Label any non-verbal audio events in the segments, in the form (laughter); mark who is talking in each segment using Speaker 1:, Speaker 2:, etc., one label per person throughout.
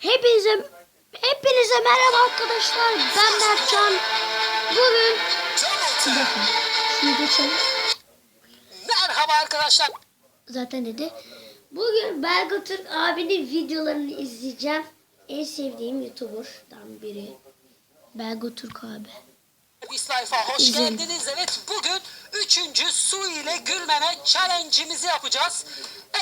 Speaker 1: Hepinize hepinize merhaba arkadaşlar. Ben Mertcan. Bugün dakika. Şunu geçelim.
Speaker 2: Merhaba arkadaşlar.
Speaker 1: Zaten dedi. Bugün Belgo Türk abinin videolarını izleyeceğim. En sevdiğim YouTuber'dan biri. Belgo Türk abi.
Speaker 2: Lifelife'a hoş
Speaker 1: İzleyin.
Speaker 2: geldiniz. Evet bugün üçüncü su ile gülmeme challenge'imizi yapacağız.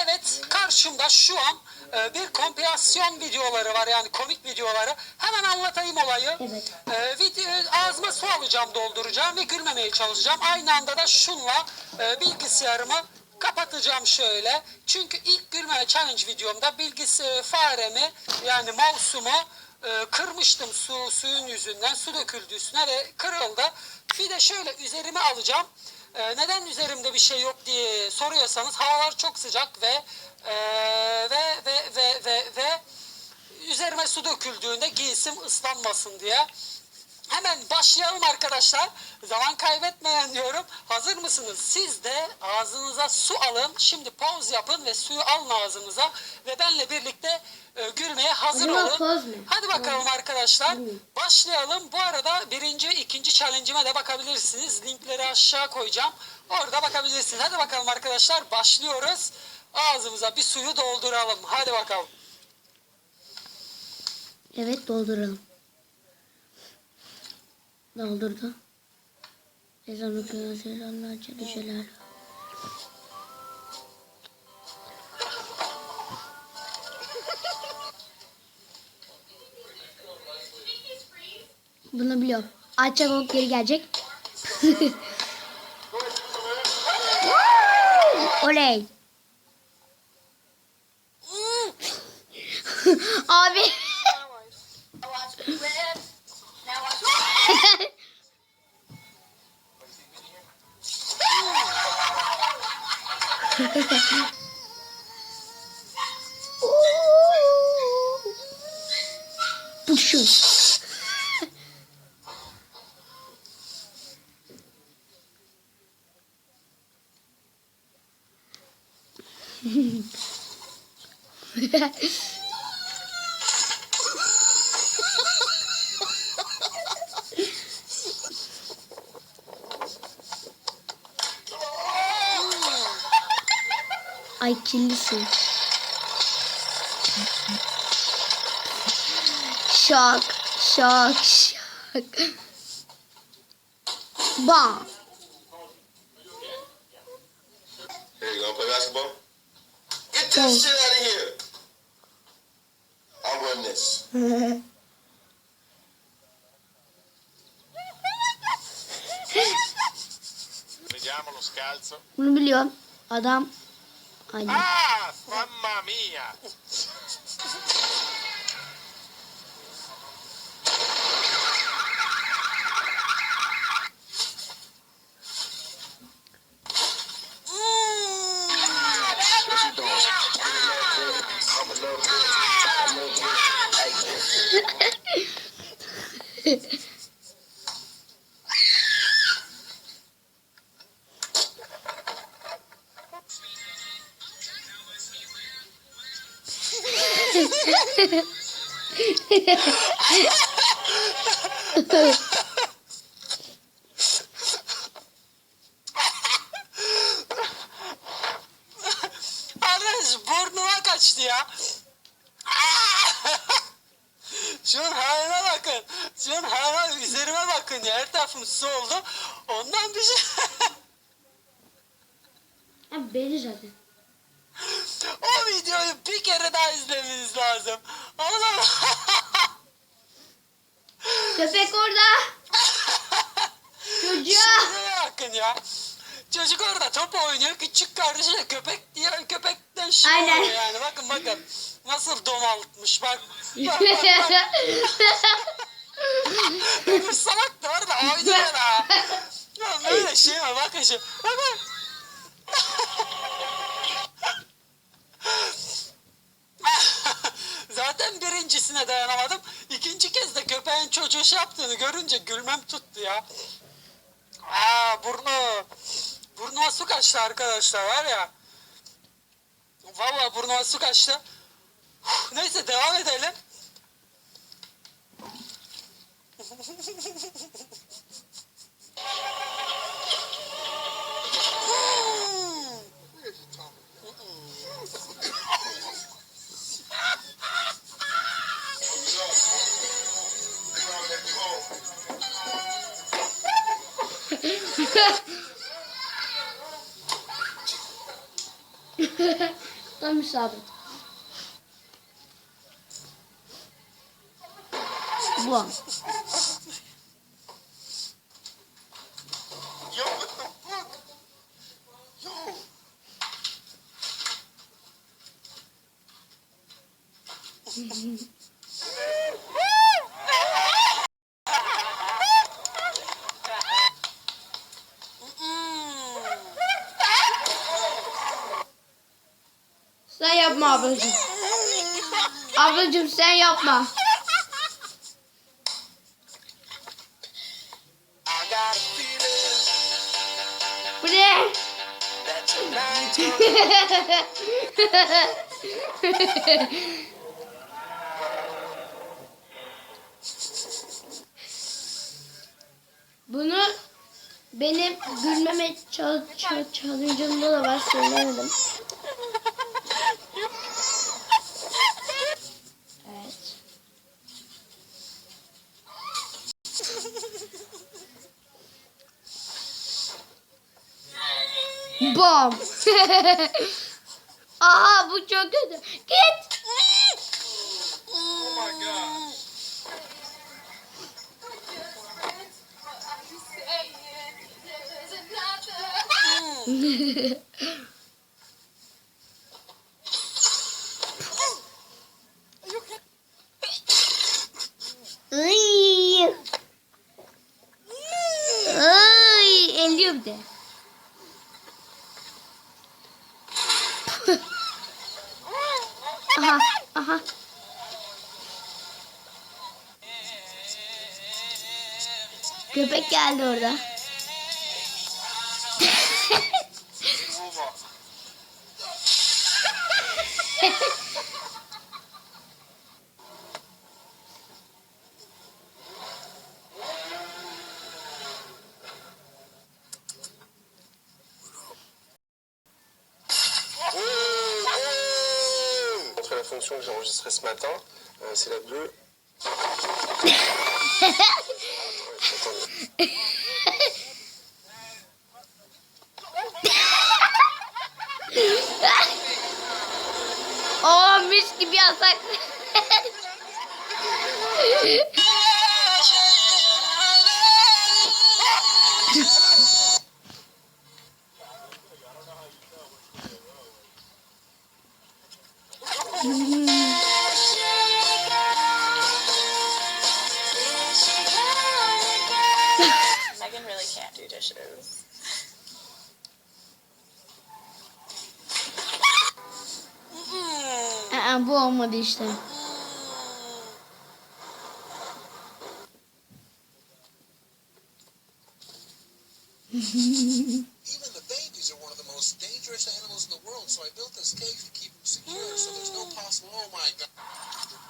Speaker 2: Evet karşımda şu an e, bir kompilasyon videoları var yani komik videoları. Hemen anlatayım olayı.
Speaker 1: Evet.
Speaker 2: E, video, ağzıma su alacağım dolduracağım ve gülmemeye çalışacağım. Aynı anda da şunla e, bilgisayarımı kapatacağım şöyle. Çünkü ilk gülmeme challenge videomda bilgisi faremi yani mouse'umu e, kırmıştım su suyun yüzünden. Su döküldü üstüne ve kırıldı. Bir de şöyle üzerime alacağım. E, neden üzerimde bir şey yok diye soruyorsanız havalar çok sıcak ve e, ve ve ve ve ve üzerime su döküldüğünde giysim ıslanmasın diye. Hemen başlayalım arkadaşlar. Zaman kaybetmeyen diyorum. Hazır mısınız? Siz de ağzınıza su alın. Şimdi pause yapın ve suyu alın ağzınıza. Ve benle birlikte gülmeye hazır
Speaker 1: Acaba
Speaker 2: olun. Hadi bakalım arkadaşlar.
Speaker 1: Bilmiyorum.
Speaker 2: Başlayalım. Bu arada birinci ikinci challenge'ime de bakabilirsiniz. Linkleri aşağı koyacağım. Orada bakabilirsiniz. Hadi bakalım arkadaşlar. Başlıyoruz. Ağzımıza bir suyu dolduralım. Hadi bakalım.
Speaker 1: Evet dolduralım. Doldurdu. Ezan okuyor. Ezanlar çelişeler. Bunu biliyorum. Açacak olup geri gelecek. (laughs) Oley. Abi. (laughs) Puşu. Ay kirlisin. Şok, şok, şok. Bam.
Speaker 3: Here, you gonna play basketball? This shit out of here. I'll run this.
Speaker 4: Vediamo lo scalzo.
Speaker 1: Bunu biliyorum. Adam. Aynen.
Speaker 4: Ah, mamma mia!
Speaker 2: Arkadaş burnuma kaçtı ya. Şunun haline bakın. Şunun haline üzerime bakın ya. Her tarafım su oldu. Ondan bir şey...
Speaker 1: Abi belli zaten.
Speaker 2: Bir kere daha izlemeniz lazım. Allah (laughs)
Speaker 1: Köpek orada. (laughs) Çocuğa.
Speaker 2: Şuraya bakın ya. Çocuk orada top oynuyor. Küçük kardeşi de köpek diye köpekten şey
Speaker 1: Aynen.
Speaker 2: oluyor yani. Bakın bakın. Nasıl domaltmış bak. (laughs) Bak bak bak. Öbür salak da orada oynuyor da. Ya böyle şey var bakın şu. Bakın. Zaten dayanamadım. İkinci kez de köpeğin çocuğu şey yaptığını görünce gülmem tuttu ya. Aa burnu. Burnuma su kaçtı arkadaşlar var ya. Vallahi burnuma su kaçtı. Neyse devam edelim.
Speaker 1: Tam isabet. Bu an.
Speaker 4: Yo,
Speaker 1: ablacığım. Ablacığım sen yapma. Bu ne? Bunu benim gülmeme çal, çal, challenge'ımda da var söylemedim. Evet. Bom. (laughs) Aha bu çok kötü. Git.
Speaker 4: Oh my god.
Speaker 1: Ay. Ay, elliyorum de. Köpek geldi orada.
Speaker 5: La fonction que j'ai enregistrée ce matin, euh, c'est la bleue. (laughs)
Speaker 1: Oo mis gibi yasak. (laughs)
Speaker 6: Megan really can't do dishes.
Speaker 1: Aa, uh-uh, bu olmadı işte.
Speaker 7: Even the babies are one of the most dangerous animals in the world, so I built this cage to keep them secure so there's no possible. Oh my god.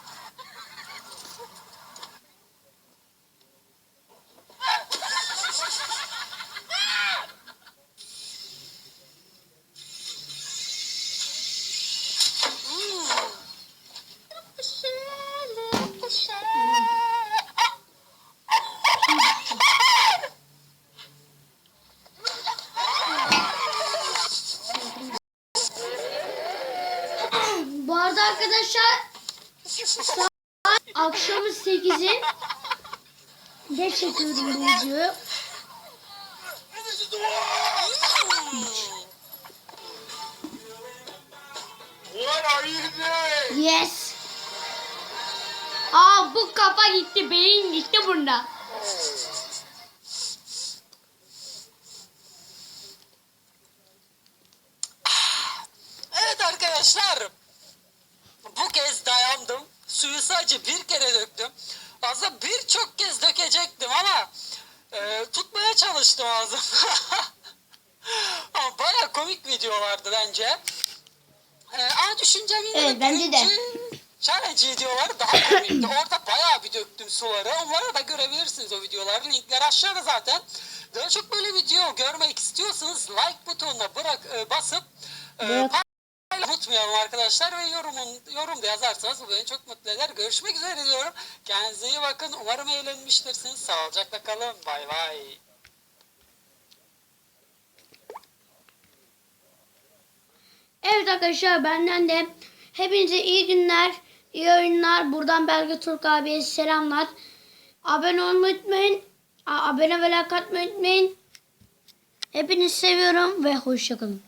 Speaker 1: Çekiyorum bu? Yes. Aa bu kafa gitti, beyin gitti bunda.
Speaker 2: Evet arkadaşlar. Bu kez dayandım. Suyu sadece bir kere döktüm. Aslında birçok kez dökecektim ama e, tutmaya çalıştım ağzım. (laughs) ama baya komik video vardı bence. E, ama düşüncem yine
Speaker 1: Evet, bence de.
Speaker 2: Challenge videoları daha komikti. Orada bayağı bir döktüm suları. Onları da görebilirsiniz o videoları. Linkler aşağıda zaten. Daha çok böyle video görmek istiyorsanız like butonuna bırak e, basıp e, Böyle unutmayalım arkadaşlar ve yorumun, yorum yazarsanız bu beni çok mutlu eder. Görüşmek üzere diyorum. Kendinize iyi bakın. Umarım eğlenmiştirsiniz. Sağlıcakla kalın. Bay bay.
Speaker 1: Evet arkadaşlar benden de hepinize iyi günler, iyi oyunlar. Buradan Belge Türk abiye selamlar. Abone olmayı unutmayın. Abone ve like atmayı unutmayın. Hepinizi seviyorum ve hoşçakalın.